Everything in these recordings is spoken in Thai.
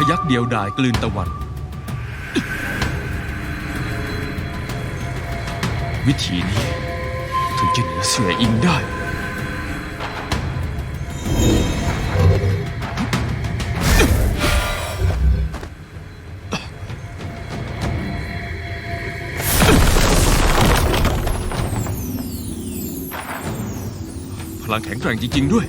พยักเดียวดายกลืนตะวัน วิธีนี้ ถึงจะเหนือเสืออิงได้ พลังแข็งแกร่งจริง ๆ ด้วย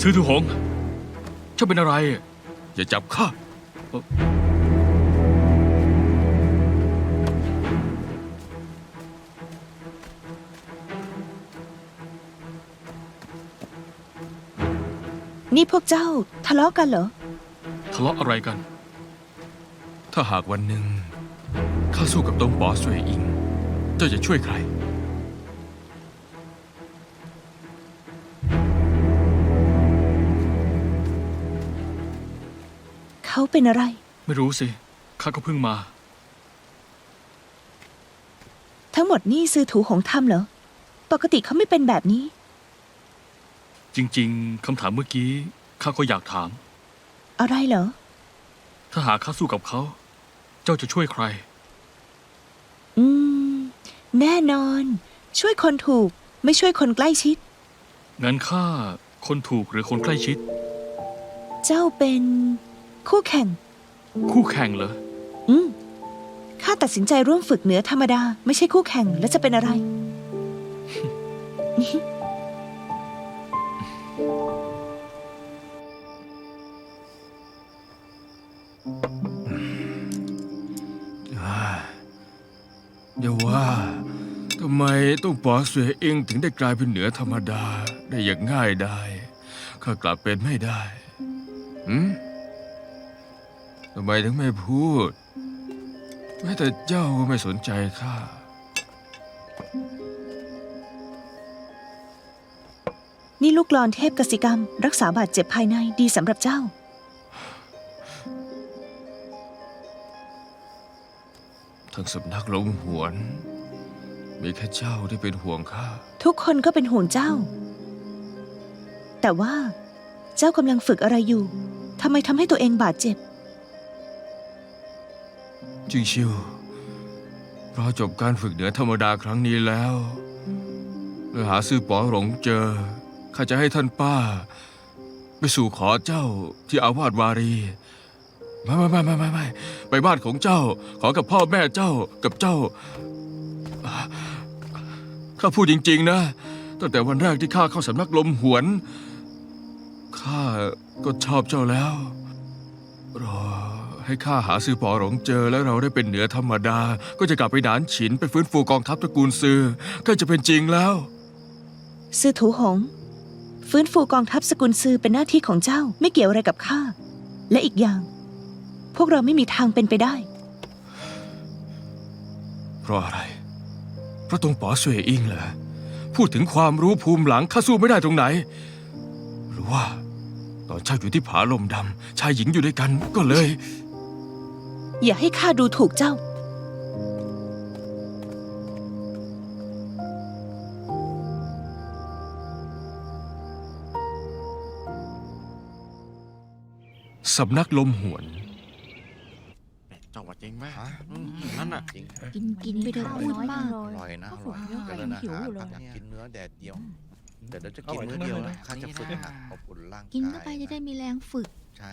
ซื้อทุหงเจ้าเป็นอะไร อย่าจับข้า นี่พวกเจ้าทะเลาะกันเหรอ ทะเลาะอะไรกัน ถ้าหากวันหนึ่งข้าสู้กับตงป๋อสวยอิง เจ้าจะช่วยใคร เขาเป็นอะไร ไม่รู้สิ ข้าก็เพิ่งมา ทั้งหมดนี่ซื้อถูของทำเหรอ ปกติเขาไม่เป็นแบบนี้ จริง ๆคำถามเมื่อกี้ ข้าก็อยากถาม อะไรเหรอ ถ้าหากข้าสู้กับเขา เจ้าจะช่วยใคร อืม แน่นอน ช่วยคนถูก ไม่ช่วยคนใกล้ชิด งั้นข้าคนถูกหรือคนใกล้ชิด เจ้าเป็น คู่แข่ง คู่แข่งเหรอ อืมข้าตัดสินใจร่วมฝึกเหนือธรรมดา ไม่ใช่คู่แข่งแล้วจะเป็นอะไร อย่าว่าทำไมต้องป๋อเสวยเองถึงได้กลายเป็นเหนือธรรมดา ได้อย่างง่ายได้ข้ากลับเป็นไม่ได้หืม ทำไมถึงไม่พูด แม้แต่เจ้าก็ไม่สนใจข้านี่ลูกกลอนเทพกสิกรรม รักษาบาดเจ็บภายในดีสำหรับเจ้า ทั้งสำนักลงหวน มีแค่เจ้าที่เป็นห่วงข้า ทุกคนก็เป็นห่วงเจ้า แต่ว่า เจ้ากำลังฝึกอะไรอยู่ทำไมทำให้ตัวเองบาดเจ็บ จิงชิวรอจบการฝึกเหนือธรรมดาครั้งนี้แล้วเมื่อหาซื้อป๋อหลงเจอ ข้าจะให้ท่านป้า ไปสู่ขอเจ้าที่อาวาสวารี ไม่ไม่ไม่ไม่ไม่ไม่ไปบ้านของเจ้า ขอกับพ่อแม่เจ้ากับเจ้า ข้าพูดจริง ๆ นะ ตั้งแต่วันแรกที่ข้าเข้าสำนักลมหวน ข้าก็ชอบเจ้าแล้ว รอ ให้ข้าหาซื้อปอหลงเจอแล้วเราได้เป็นเหนือธรรมดา ก็จะกลับไปหนานฉินไปฟื้นฟูกองทัพตระกูลซือก็จะเป็นจริงแล้ว ซื่อถูหง ฟื้นฟูกองทัพสกุลซือเป็นหน้าที่ของเจ้าไม่เกี่ยวอะไรกับข้า และอีกอย่าง พวกเราไม่มีทางเป็นไปได้ เพราะอะไร เพราะตรงป๋อเสวยอิงเหรอพูดถึงความรู้ภูมิหลังข้าสู้ไม่ได้ตรงไหน หรือว่า ตอนเจ้าอยู่ที่ผาลมดำชายหญิงอยู่ด้วยกันก็เลย อย่าให้ข้าดูถูกเจ้า สำนักลมหวนเจ้าว่าจริงไหมอืมนั่นน่ะจริงกินกินไปเถอะอ้วนมาก อร่อยนะอร่อยข้าวเจสวยริญอาหิวหารอยู่เลยอยากกินเนื้อแดดเดียว แต่เดี๋ยวจะกินอร่อยมื้อเดียวทั้งนั้นเลยนะนะข้าจะฝึกหนักอบอุ่นร่างกายกินเข้าไปจะได้มีแรงฝึก ใช่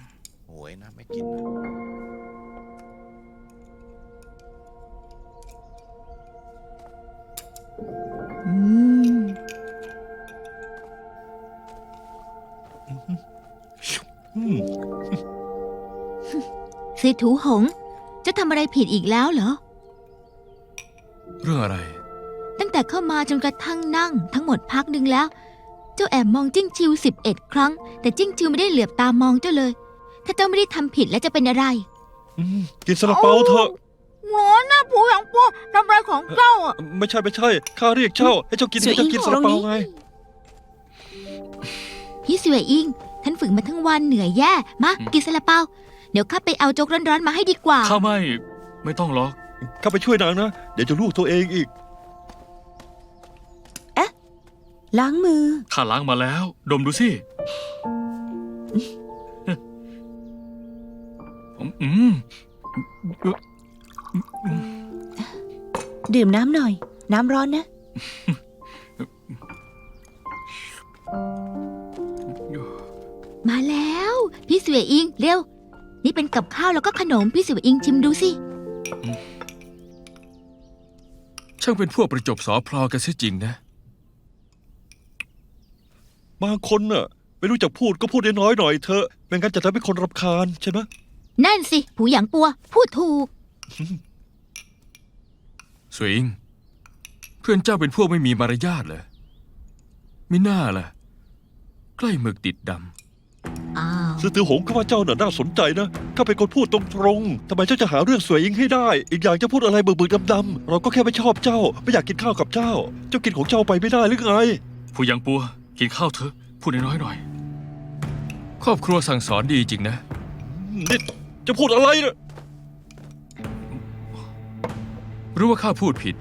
โหยนะ ไม่กินนะอืมเสถูหง จะทำอะไรผิดอีกแล้วเหรอ เรื่องอะไร ตั้งแต่เข้ามาจนกระทั่งนั่ง ทั้งหมดพักหนึ่งแล้ว เจ้าแอบมองจิ้งชิวสิบเอ็ดครั้ง แต่จิ้งชิวไม่ได้เหลือบตามองเจ้าเลย ถ้าเจ้าไม่ได้ทำผิดแล้วจะเป็นอะไร อืมกินซาลาเปาเถอะหนอนนะผู้ยังของเจ้าอะไม่ใช่ไม่ใช่ ข้าเรียกเจ้า ให้เจ้ากินสวยให้เจ้ากินอีกซาลาเปาตรงนี้ไงพี่สวยอิงท่านฝึกมาทั้งวันเหนื่อยแย่มากินซาลาเปา เดี๋ยวข้าไปเอาโจ๊กร้อนๆมาให้ดีกว่า ข้าไม่ ไม่ต้องหรอก ข้าไปช่วยนางนะ เดี๋ยวจะลูกตัวเองอีก ล้างมือ ข้าล้างมาแล้ว ดมดูสิ อืมดื่มน้ำหน่อย น้ำร้อนนะ มาแล้ว พี่สวยอิง เร็ว นี่เป็นกับข้าวแล้วก็ขนม พี่สวยอิงชิมดูสิ ช่างเป็นพวกประจบสอพลอกันเสียจริงนะ บางคนน่ะ ไม่รู้จักพูดก็พูดน้อยๆหน่อยเถอะไม่งั้นจะทำให้คนรำคาญใช่ไหม นั่นสิ ผูหยางปัว พูดถูก สวยอิงเพื่อนเจ้าเป็นพวกไม่มีมารยาทเลยมิน่าล่ะ ใกล้หมึกติดดอ้าว ซื้อตือหงข้าว่าเจ้าน่ะน่าสนใจนะข้าเป็นคนพูดตรงๆทำไมเจ้าจะหาเรื่องสวยยิงให้ได้ อีกอย่างจะพูดอะไรเบิกๆดำๆเราก็แค่ไม่ชอบเจ้า ไม่อยากกินข้าวกับเจ้า เจ้ากินของเจ้าไปไม่ได้หรือไงผู้ยังปัว กินข้าวเถอะพูดน้อยๆหน่อยำครอบครัวสั่งสอนดีจริงนะ นี่ จะพูดอะไรเนี่ยรู้ว่าข้าพูดผิด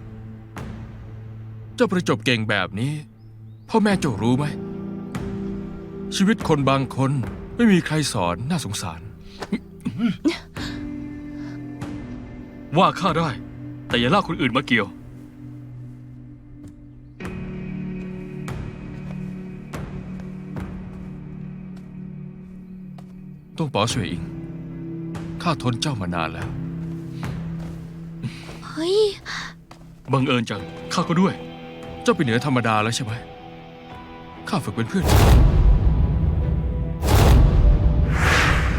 เจ้าประจบเก่งแบบนี้ พ่อแม่เจ้ารู้ไหม ชีวิตคนบางคนไม่มีใครสอนน่าสงสาร ว่าข้าได้ แต่อย่าลากคนอื่นมาเกี่ยว ต้องป๋อสวยอิง ข้าทนเจ้ามานานแล้ว เฮ้ย บังเอิญจัง ข้าก็ด้วย เจ้าเป็นเหนือธรรมดาแล้วใช่ไหม ข้าฝึกเป็นเพื่อนเจ้า